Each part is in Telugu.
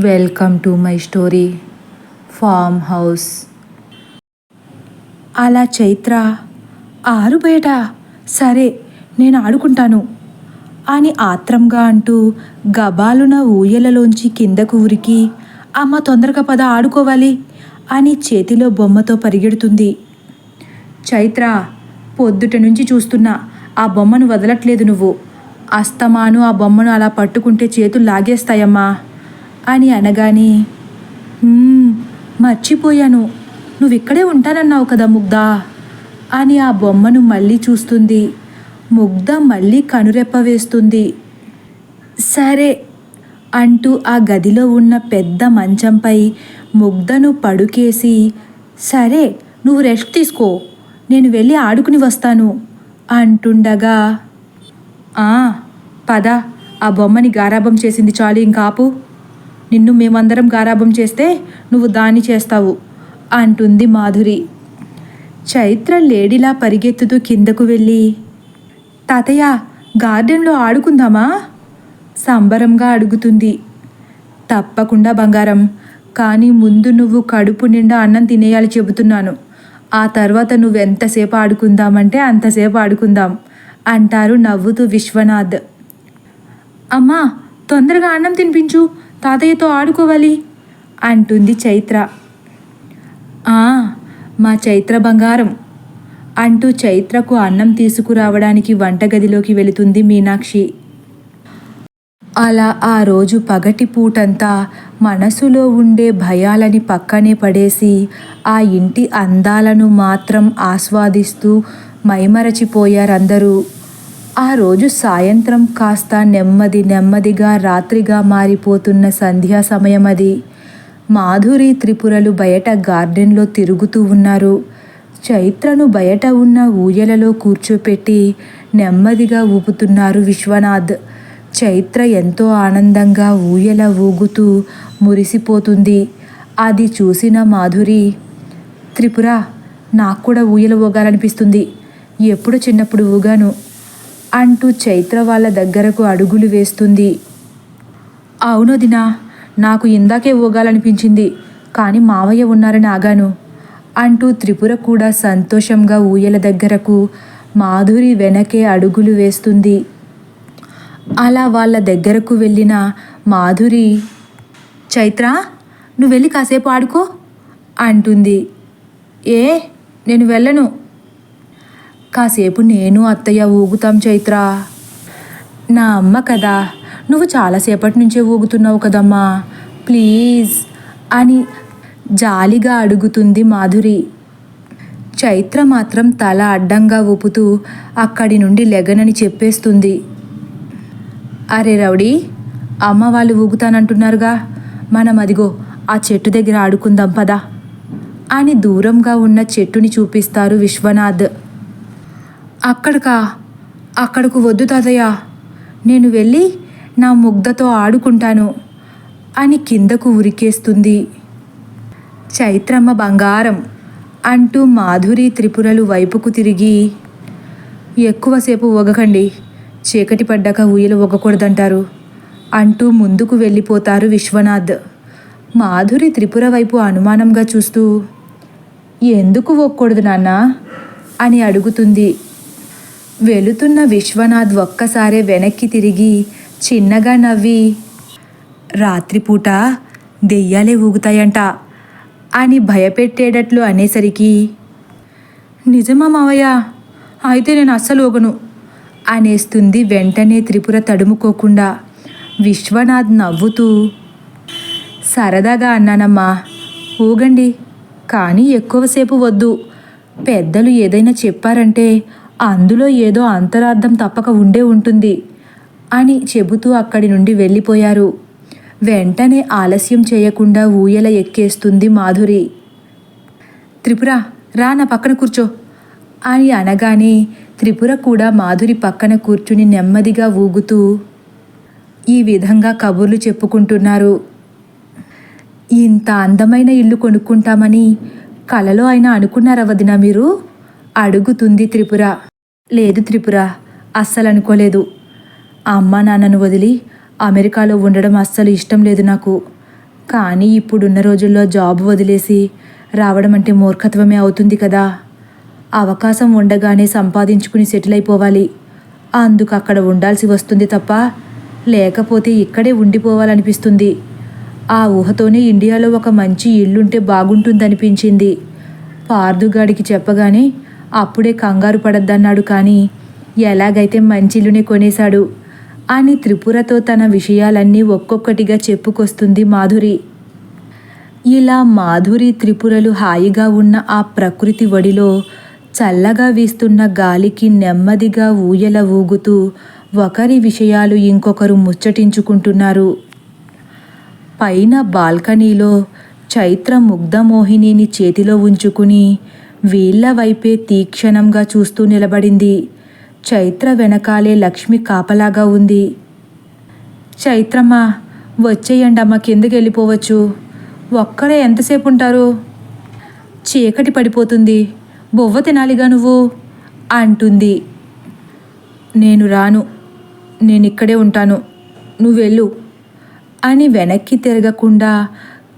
Welcome to my story farm house అలా చైత్ర ఆరు బయట. సరే నేను ఆడుకుంటాను అని ఆత్రంగా అంటూ గబాలున ఊయలలోంచి కిందకు ఉరికి అమ్మ తొందరగా పద ఆడుకోవాలి అని చేతిలో బొమ్మతో పరిగెడుతుంది. చైత్ర పొద్దుట నుంచి చూస్తున్నా ఆ బొమ్మను వదలట్లేదు నువ్వు. అస్తమాను ఆ బొమ్మను అలా పట్టుకుంటే చేతులు లాగేస్తాయమ్మా. అని అనగానే మర్చిపోయాను. నువ్వు ఇక్కడే ఉంటానన్నావు కదా ముగ్ధా అని ఆ బొమ్మను మళ్ళీ చూస్తుంది. ముగ్ధ మళ్ళీ కనురెప్ప వేస్తుంది. సరే అంటూ ఆ గదిలో ఉన్న పెద్ద మంచంపై ముగ్ధను పడుకేసి సరే నువ్వు రెస్ట్ తీసుకో. నేను వెళ్ళి ఆడుకుని వస్తాను అంటుండగా "ఆ, పద. ఆ బొమ్మని గారాబం చేసింది చాలు ఇంకాపు నిన్ను మేమందరం గారాభం చేస్తే నువ్వు దాన్ని చేస్తావు అంటుంది మాధురి. చైత్ర లేడీలా పరిగెత్తుతూ కిందకు వెళ్ళి తాతయ్య గార్డెన్లో ఆడుకుందామా? సంబరంగా అడుగుతుంది. తప్పకుండా బంగారం కానీ ముందు నువ్వు కడుపు నిండా అన్నం తినేయాలి చెబుతున్నాను. ఆ తర్వాత నువ్వెంతసేపు ఆడుకుందామంటే అంతసేపు ఆడుకుందాం అంటారు నవ్వుతూ విశ్వనాథ్. అమ్మా తొందరగా అన్నం తినిపించు తాతయ్యతో ఆడుకోవాలి అంటుంది చైత్ర. "ఆ, మా చైత్ర బంగారం అంటూ చైత్రకు అన్నం తీసుకురావడానికి వంటగదిలోకి వెళుతుంది మీనాక్షి. అలా ఆ రోజు పగటి పూటంతా మనసులో ఉండే భయాలని పక్కనే పడేసి ఆ ఇంటి అందాలను మాత్రం ఆస్వాదిస్తూ మైమరచిపోయారందరూ. ఆ రోజు సాయంత్రం కాస్త నెమ్మది నెమ్మదిగా రాత్రిగా మారిపోతున్న సంధ్యా సమయం అది. మాధురి త్రిపురలు బయట గార్డెన్లో తిరుగుతూ ఉన్నారు. చైత్రను బయట ఉన్న ఊయలలో కూర్చోపెట్టి నెమ్మదిగా ఊపుతున్నారు విశ్వనాథ్. చైత్ర ఎంతో ఆనందంగా ఊయల ఊగుతూ మురిసిపోతుంది. అది చూసిన మాధురి త్రిపుర నాకు కూడా ఊయల ఊగాలనిపిస్తుంది. ఎప్పుడు చిన్నప్పుడు ఊగాను. అంటూ చైత్ర వాళ్ళ దగ్గరకు అడుగులు వేస్తుంది. అవును దినా నాకు ఇందాకే ఊగాలనిపించింది కానీ మావయ్య ఉన్నారని ఆగాను అంటూ త్రిపుర కూడా సంతోషంగా ఊయల దగ్గరకు మాధురి వెనకే అడుగులు వేస్తుంది. అలా వాళ్ళ దగ్గరకు వెళ్ళిన మాధురి చైత్ర నువ్వు వెళ్ళి కాసేపు ఆడుకో అంటుంది. ఏ నేను వెళ్ళను. కాసేపు నేను అత్తయ్య ఊగుతాం చైత్ర. నా అమ్మ కదా నువ్వు చాలాసేపటి నుంచే ఊగుతున్నావు కదమ్మా. ప్లీజ్ అని జాలిగా అడుగుతుంది మాధురి. చైత్ర మాత్రం తల అడ్డంగా ఊపుతూ అక్కడి నుండి లెగనని చెప్పేస్తుంది. అరే రౌడీ అమ్మ వాళ్ళు ఊగుతానంటున్నారుగా. మనం అదిగో ఆ చెట్టు దగ్గర ఆడుకుందాం పదా అని దూరంగా ఉన్న చెట్టుని చూపిస్తారు విశ్వనాథ్. అక్కడికా? అక్కడకు వద్దు తాతయ్య. నేను వెళ్ళి నా ముగ్ధతో ఆడుకుంటాను అని కిందకు ఉరికేస్తుంది. చైత్రమ్మ బంగారం అంటూ మాధురి త్రిపురలు వైపుకు తిరిగి ఎక్కువసేపు ఒగకండి చీకటి పడ్డాక ఊయలు ఒగకూడదంటారు అంటూ ముందుకు వెళ్ళిపోతారు విశ్వనాథ్. మాధురి త్రిపుర వైపు అనుమానంగా చూస్తూ ఎందుకు ఒక్కూడదు నాన్న? అని అడుగుతుంది. వెళుతున్న విశ్వనాథ్ ఒక్కసారే వెనక్కి తిరిగి చిన్నగా నవ్వి రాత్రిపూట దెయ్యాలే ఊగుతాయంట అని భయపెట్టేటట్లు అనేసరికి నిజమా మావయ్య అయితే నేను అస్సలు ఊగను అనేస్తుంది వెంటనే త్రిపుర తడుముకోకుండా విశ్వనాథ్ నవ్వుతూ సరదాగా అన్నానమ్మా ఊగండి కానీ ఎక్కువసేపు వద్దు. పెద్దలు ఏదైనా చెప్పారంటే అందులో ఏదో అంతరార్థం తప్పక ఉండే ఉంటుంది అని చెబుతూ అక్కడి నుండి వెళ్ళిపోయారు. వెంటనే ఆలస్యం చేయకుండా ఊయల ఎక్కేస్తుంది మాధురి. త్రిపుర రా నా పక్కన కూర్చో అని అనగానే త్రిపుర కూడా మాధురి పక్కన కూర్చుని నెమ్మదిగా ఊగుతూ ఈ విధంగా కబుర్లు చెప్పుకుంటున్నారు. ఇంత అందమైన ఇల్లు కొనుక్కుంటామని కలలో అయినా అనుకున్నారా వదిన మీరు? అడుగుతుంది త్రిపుర. లేదు త్రిపుర అస్సలు అనుకోలేదు అమ్మ నాన్నను వదిలి అమెరికాలో ఉండడం అస్సలు ఇష్టం లేదు నాకు. కానీ ఇప్పుడున్న రోజుల్లో జాబ్ వదిలేసి రావడం అంటే మూర్ఖత్వమే అవుతుంది కదా. అవకాశం ఉండగానే సంపాదించుకుని సెటిల్ అయిపోవాలి. అందుకు అక్కడ ఉండాల్సి వస్తుంది తప్ప లేకపోతే ఇక్కడే ఉండిపోవాలనిపిస్తుంది. ఆ ఊహతోనే ఇండియాలో ఒక మంచి ఇల్లుంటే బాగుంటుందనిపించింది. పార్దుగాడికి చెప్పగానే అప్పుడే కంగారు పడద్దన్నాడు కానీ ఎలాగైతే మంచిలునే కొనేశాడు? అని త్రిపురతో తన విషయాలన్నీ ఒక్కొక్కటిగా చెప్పుకొస్తుంది మాధురి. ఇలా మాధురి త్రిపురలు హాయిగా ఉన్న ఆ ప్రకృతి ఒడిలో చల్లగా వీస్తున్న గాలికి నెమ్మదిగా ఊయల ఊగుతూ ఒకరి విషయాలు ఇంకొకరు ముచ్చటించుకుంటున్నారు. పైన బాల్కనీలో చైత్ర ముగ్ధమోహినిని చేతిలో ఉంచుకుని వీళ్ళ వైపే తీక్షణంగా చూస్తూ నిలబడింది. చైత్ర వెనకాలే లక్ష్మి కాపలాగా ఉంది. చైత్రమ్మ వచ్చేయండమ్మ కిందకి వెళ్ళిపోవచ్చు. ఒక్కడే ఎంతసేపు ఉంటారు చీకటి పడిపోతుంది. బొవ్వ తినాలిగా నువ్వు? అంటుంది. నేను రాను. నేను ఇక్కడే ఉంటాను. నువ్వు వెళ్ళు. అని వెనక్కి తిరగకుండా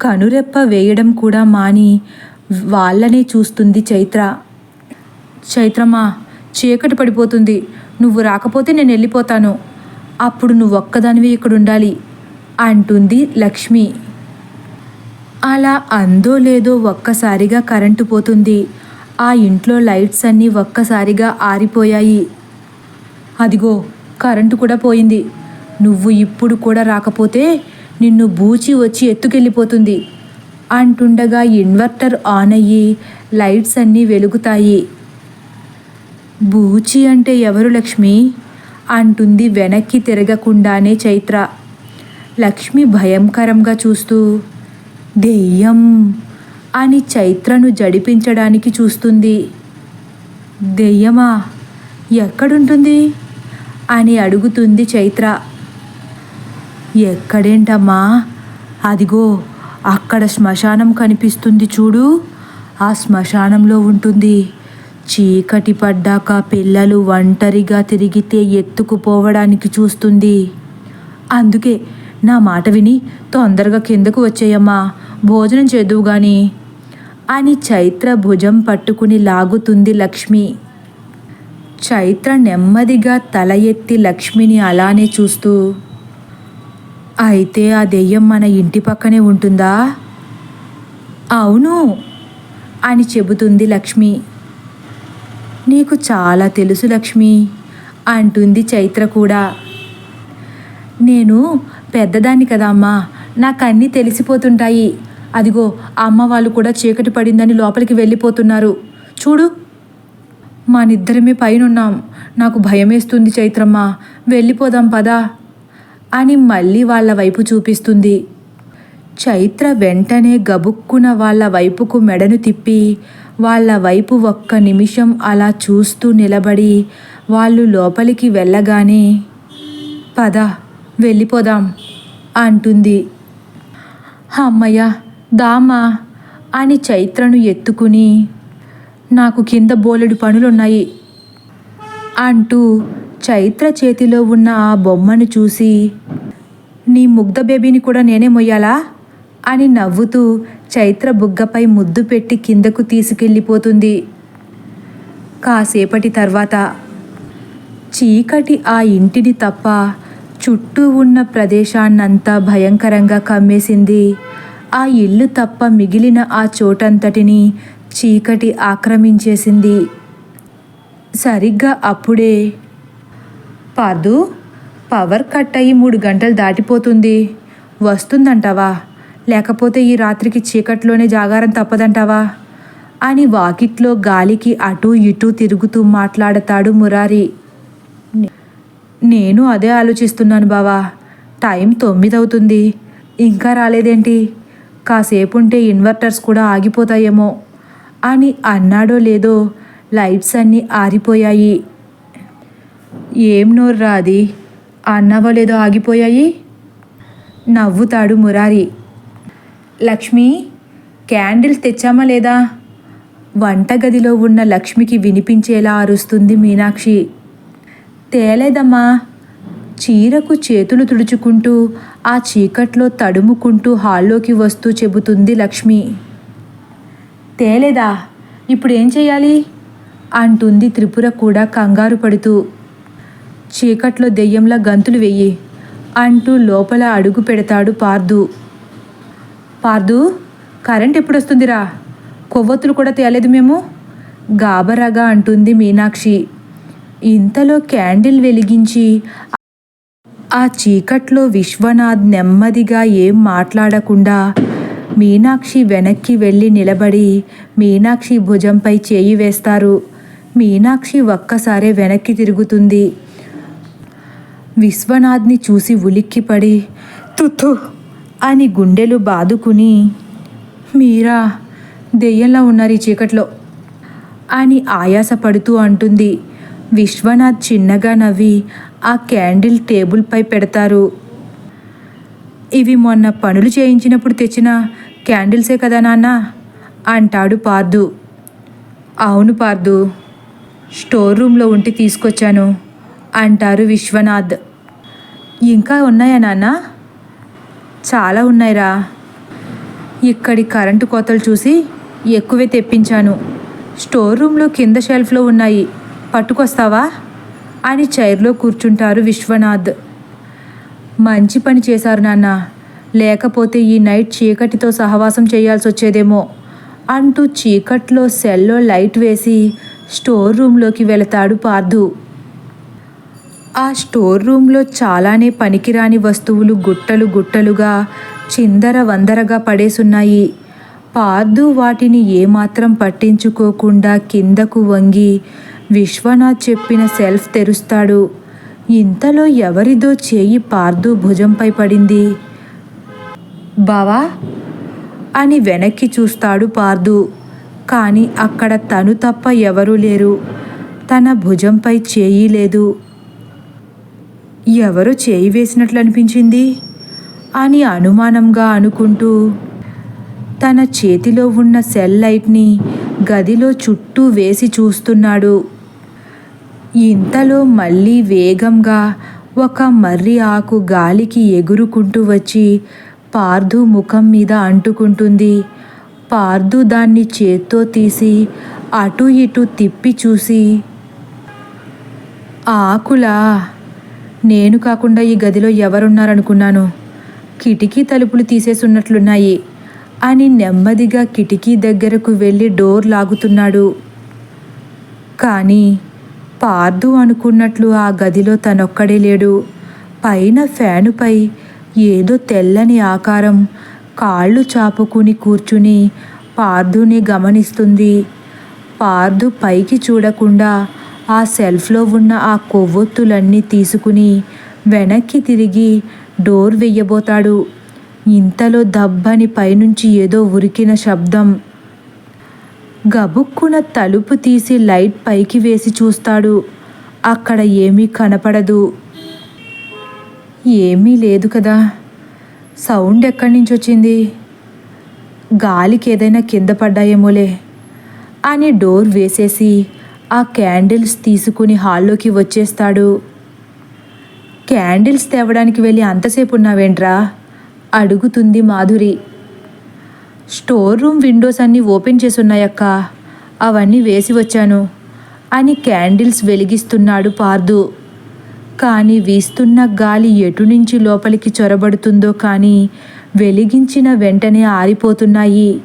కనురెప్ప వేయడం కూడా మాని వాళ్ళనే చూస్తుంది చైత్ర. చైత్రమ్మా చీకటి పడిపోతుంది. నువ్వు రాకపోతే నేను వెళ్ళిపోతాను. అప్పుడు నువ్వు ఒక్కదానివి ఇక్కడ ఉండాలి అంటుంది లక్ష్మి. అలా అందో లేదో ఒక్కసారిగా కరెంటు పోతుంది. ఆ ఇంట్లో లైట్స్ అన్నీ ఒక్కసారిగా ఆరిపోయాయి. అదిగో కరెంటు కూడా పోయింది. నువ్వు ఇప్పుడు కూడా రాకపోతే నిన్ను బూచి వచ్చి ఎత్తుకెళ్ళిపోతుంది. అంటుండగా ఇన్వర్టర్ ఆన్ అయ్యి లైట్స్ అన్నీ వెలుగుతాయి. బూచి అంటే ఎవరు లక్ష్మి? అంటుంది వెనక్కి తిరగకుండానే చైత్ర. లక్ష్మి భయంకరంగా చూస్తూ దెయ్యం! అని చైత్రను జడిపించడానికి చూస్తుంది. దెయ్యమా? ఎక్కడుంటుంది? అని అడుగుతుంది చైత్ర. ఎక్కడేంటమ్మా? అదిగో అక్కడ శ్మశానం కనిపిస్తుంది చూడు. ఆ శ్మశానంలో ఉంటుంది. చీకటి పడ్డాక పిల్లలు ఒంటరిగా తిరిగితే ఎత్తుకుపోవడానికి చూస్తుంది. అందుకే నా మాట విని తొందరగా కిందకు వచ్చేయమ్మా. భోజనం చేదువు గాని. అని చైత్ర భుజం పట్టుకుని లాగుతుంది లక్ష్మి. చైత్ర నెమ్మదిగా తల ఎత్తి లక్ష్మిని అలానే చూస్తూ అయితే ఆ దెయ్యం మన ఇంటి పక్కనే ఉంటుందా? అవును అని చెబుతుంది లక్ష్మి. నీకు చాలా తెలుసు లక్ష్మి అంటుంది చైత్ర కూడా. నేను పెద్దదాన్ని కదా అమ్మా నాకు అన్నీ తెలిసిపోతుంటాయి. అదిగో అమ్మ వాళ్ళు కూడా చీకటి పడిందని లోపలికి వెళ్ళిపోతున్నారు. చూడు మనిద్దరమే పైనున్నాం. నాకు భయమేస్తుంది చైత్రమ్మ. వెళ్ళిపోదాం పదా. అని మళ్ళీ వాళ్ళ వైపు చూపిస్తుంది. చైత్ర వెంటనే గబుక్కున వాళ్ళ వైపుకు మెడను తిప్పి వాళ్ళ వైపు ఒక్క నిమిషం అలా చూస్తూ నిలబడి వాళ్ళు లోపలికి వెళ్ళగానే పద వెళ్ళిపోదాం అంటుంది. అమ్మయ్య దామా అని చైత్రను ఎత్తుకుని నాకు కింద బోలెడు పనులున్నాయి అంటూ చైత్ర చేతిలో ఉన్న ఆ బొమ్మను చూసి నీ ముగ్ధ బేబీని కూడా నేనే మొయ్యాలా? అని నవ్వుతూ చైత్ర బుగ్గపై ముద్దు పెట్టి కిందకు తీసుకెళ్ళిపోతుంది. కాసేపటి తర్వాత చీకటి ఆ ఇంటిని తప్ప చుట్టూ ఉన్న ప్రదేశాన్నంతా భయంకరంగా కమ్మేసింది. ఆ ఇల్లు తప్ప మిగిలిన ఆ చోటంతటిని చీకటి ఆక్రమించేసింది. సరిగ్గా అప్పుడే పాదు పవర్ కట్ అయ్యి మూడు గంటలు దాటిపోతుంది. వస్తుందంటావా? లేకపోతే ఈ రాత్రికి చీకట్లోనే జాగారం తప్పదంటావా? అని వాకిట్లో గాలికి అటూ ఇటూ తిరుగుతూ మాట్లాడతాడు మురారి. నేను అదే ఆలోచిస్తున్నాను బావా. టైం తొమ్మిది అవుతుంది ఇంకా రాలేదేంటి? కాసేపు ఉంటే ఇన్వర్టర్స్ కూడా ఆగిపోతాయేమో అని అన్నాడో లేదో లైట్స్ అన్నీ ఆరిపోయాయి. ఏం నోర్రా అది? అన్నవలేదో ఆగిపోయాయి? నవ్వుతాడు మురారి. లక్ష్మి క్యాండిల్స్ తెచ్చామా లేదా? వంటగదిలో ఉన్న లక్ష్మికి వినిపించేలా అరుస్తుంది మీనాక్షి. తేలేదమ్మా. చీరకు చేతులు తుడుచుకుంటూ ఆ చీకట్లో తడుముకుంటూ హాల్లోకి వస్తూ చెబుతుంది లక్ష్మి. తేలేదా? ఇప్పుడు ఏం చేయాలి? అంటుంది త్రిపుర కూడా కంగారు పడుతూ. చీకట్లో దెయ్యంలా గంతులు వెయ్యి అంటూ లోపల అడుగు పెడతాడు పార్దు. పార్దు కరెంట్ ఎప్పుడొస్తుందిరా? కొవ్వొత్తులు కూడా తేలేదు మేము? గాబరాగా అంటుంది మీనాక్షి. ఇంతలో క్యాండిల్ వెలిగించి ఆ చీకట్లో విశ్వనాథ్ నెమ్మదిగా ఏం మాట్లాడకుండా మీనాక్షి వెనక్కి వెళ్ళి నిలబడి మీనాక్షి భుజంపై చేయి వేస్తారు. మీనాక్షి ఒక్కసారే వెనక్కి తిరుగుతుంది. విశ్వనాథ్ని చూసి ఉలిక్కిపడి తుత్తు అని గుండెలు బాదుకుని మీరా దెయ్యంలా ఉన్నారు ఈ చీకట్లో అని ఆయాసపడుతూ అంటుంది. విశ్వనాథ్ చిన్నగా నవ్వి ఆ క్యాండిల్ టేబుల్పై పెడతారు. ఇవి మొన్న పనులు చేయించినప్పుడు తెచ్చిన క్యాండిల్సే కదా నాన్న అంటాడు పార్దు. అవును పార్దు స్టోర్ రూమ్లో ఉంటే తీసుకొచ్చాను. అంటారు విశ్వనాథ్. ఇంకా ఉన్నాయా నాన్న? చాలా ఉన్నాయిరా. ఇక్కడి కరెంటు కోతలు చూసి ఎక్కువే తెప్పించాను. స్టోర్ రూమ్లో కింద షెల్ఫ్లో ఉన్నాయి. పట్టుకొస్తావా? అని చైర్లో కూర్చుంటారు విశ్వనాథ్. మంచి పని చేశారు నాన్న. లేకపోతే ఈ నైట్ చీకటితో సహవాసం చేయాల్సి వచ్చేదేమో అంటూ చీకట్లో సెల్లో లైట్ వేసి స్టోర్ రూమ్లోకి వెళతాడు పార్థు. ఆ స్టోర్ రూమ్లో చాలానే పనికిరాని వస్తువులు గుట్టలు గుట్టలుగా చిందర వందరగా పడేసున్నాయి. పార్దు వాటిని ఏమాత్రం పట్టించుకోకుండా కిందకు వంగి విశ్వనాథ్ చెప్పిన సెల్ఫ్ తెరుస్తాడు. ఇంతలో ఎవరిదో చేయి పార్దు భుజంపై పడింది. బావా! అని వెనక్కి చూస్తాడు పార్దు. కానీ అక్కడ తను తప్ప ఎవరూ లేరు. తన భుజంపై చేయి లేదు. ఎవరో చేయి వేసినట్లు అనిపించింది అని అనుమానంగా అనుకుంటూ తన చేతిలో ఉన్న సెల్ లైట్ని గదిలో చుట్టూ వేసి చూస్తున్నాడు. ఇంతలో మళ్ళీ వేగంగా ఒక మర్రి ఆకు గాలికి ఎగురుకుంటూ వచ్చి పార్దు ముఖం మీద అంటుకుంటుంది. పార్దు దాన్ని చేత్తో తీసి అటు ఇటు తిప్పి చూసి ఆకులా? నేను కాకుండా ఈ గదిలో ఎవరున్నారనుకున్నాను. కిటికీ తలుపులు తీసేసున్నట్లున్నాయి. అని నెమ్మదిగా కిటికీ దగ్గరకు వెళ్ళి డోర్ లాగుతున్నాడు. కానీ పార్దు అనుకున్నట్లు ఆ గదిలో తనొక్కడే లేడు. పైన ఫ్యానుపై ఏదో తెల్లని ఆకారం కాళ్ళు చాపుకుని కూర్చుని పార్దుని గమనిస్తుంది. పార్దు పైకి చూడకుండా ఆ సెల్ఫ్లో ఉన్న ఆ కొవ్వొత్తులన్నీ తీసుకుని వెనక్కి తిరిగి డోర్ వెయ్యబోతాడు. ఇంతలో దబ్బని పైనుంచి ఏదో ఉరికిన శబ్దం. గబుక్కున తలుపు తీసి లైట్ పైకి వేసి చూస్తాడు. అక్కడ ఏమీ కనపడదు. ఏమీ లేదు కదా. సౌండ్ ఎక్కడి నుంచి వచ్చింది గాలికి ఏదైనా కింద పడ్డాయేమోలే అని డోర్ వేసేసి ఆ క్యాండిల్స్ తీసుకుని హాల్లోకి వచ్చేస్తాడు. క్యాండిల్స్ తేవడానికి వెళ్ళి అంతసేపు ఉన్నావేంట్రా? అడుగుతుంది మాధురి. స్టోర్ రూమ్ విండోస్ అన్నీ ఓపెన్ చేసున్నాయక్క. అవన్నీ వేసి వచ్చాను. అని క్యాండిల్స్ వెలిగిస్తున్నాడు పార్దు. కానీ వీస్తున్న గాలి ఎటు నుంచి లోపలికి చొరబడుతుందో కానీ వెలిగించిన వెంటనే ఆరిపోతున్నాయి.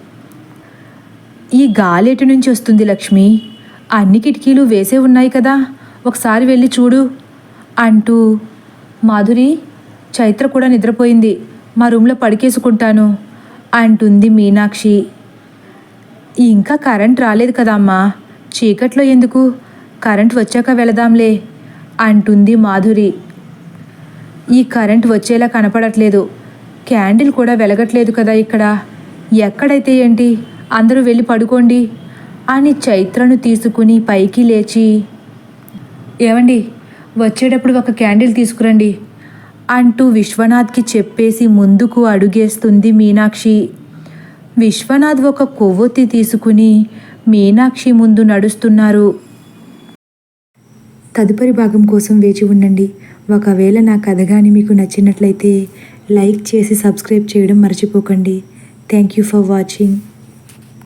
ఈ గాలి ఎటు నుంచి వస్తుంది లక్ష్మి? అన్ని కిటికీలు వేసే ఉన్నాయి కదా. ఒకసారి వెళ్ళి చూడు అంటూ మాధురి చైత్ర కూడా నిద్రపోయింది. మా రూమ్లో పడికేసుకుంటాను అంటుంది మీనాక్షి. ఇంకా కరెంట్ రాలేదు కదా అమ్మా. చీకట్లో ఎందుకు? కరెంట్ వచ్చాక వెళదాంలే అంటుంది మాధురి. ఈ కరెంట్ వచ్చేలా కనపడట్లేదు. క్యాండిల్ కూడా వెలగట్లేదు కదా ఇక్కడ. ఎక్కడైతే ఏంటి? అందరూ వెళ్ళి పడుకోండి. అని చైత్రను తీసుకుని పైకి లేచి ఏమండి వచ్చేటప్పుడు ఒక క్యాండిల్ తీసుకురండి అంటూ విశ్వనాథ్కి చెప్పేసి ముందుకు అడుగేస్తుంది మీనాక్షి. విశ్వనాథ్ ఒక కొవ్వొత్తి తీసుకుని మీనాక్షి ముందు నడుస్తున్నారు. తదుపరి భాగం కోసం వేచి ఉండండి. ఒకవేళ నా కథ కానీ మీకు నచ్చినట్లయితే లైక్ చేసి సబ్స్క్రైబ్ చేయడం మర్చిపోకండి. Thank you for watching.